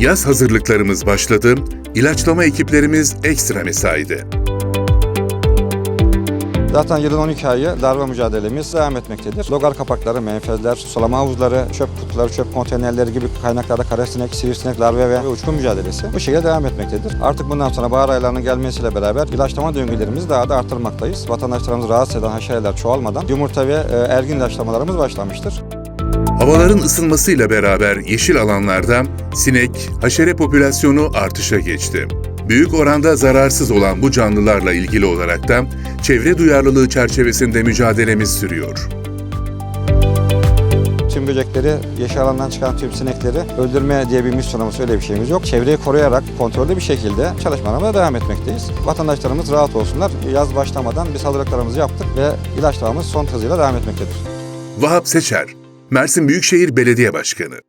Yaz hazırlıklarımız başladı, ilaçlama ekiplerimiz ekstra mesaide. Zaten yılın 12 ayı larva mücadelemiz devam etmektedir. Logar kapakları, menfezler, sulama havuzları, çöp kutuları, çöp konteynerleri gibi kaynaklarda karasinek, sivrisinek, larva ve uçkun mücadelesi bu şekilde devam etmektedir. Artık bundan sonra bahar aylarının gelmesiyle beraber ilaçlama döngülerimizi daha da artırmaktayız. Vatandaşlarımızı rahatsız eden haşereler çoğalmadan yumurta ve e, ergin ilaçlamalarımız başlamıştır. Havaların ısınmasıyla beraber yeşil alanlarda sinek, haşere popülasyonu artışa geçti. Büyük oranda zararsız olan bu canlılarla ilgili olarak da çevre duyarlılığı çerçevesinde mücadelemiz sürüyor. Tüm böcekleri, yeşil alandan çıkan tüm sinekleri öldürme diye bir misyonumuz öyle bir şeyimiz yok. Çevreyi koruyarak kontrollü bir şekilde çalışmalarımıza devam etmekteyiz. Vatandaşlarımız rahat olsunlar. Yaz başlamadan biz hazırlıklarımızı yaptık ve ilaçlamamız son hızıyla devam etmektedir. Vahap Seçer, Mersin Büyükşehir Belediye Başkanı.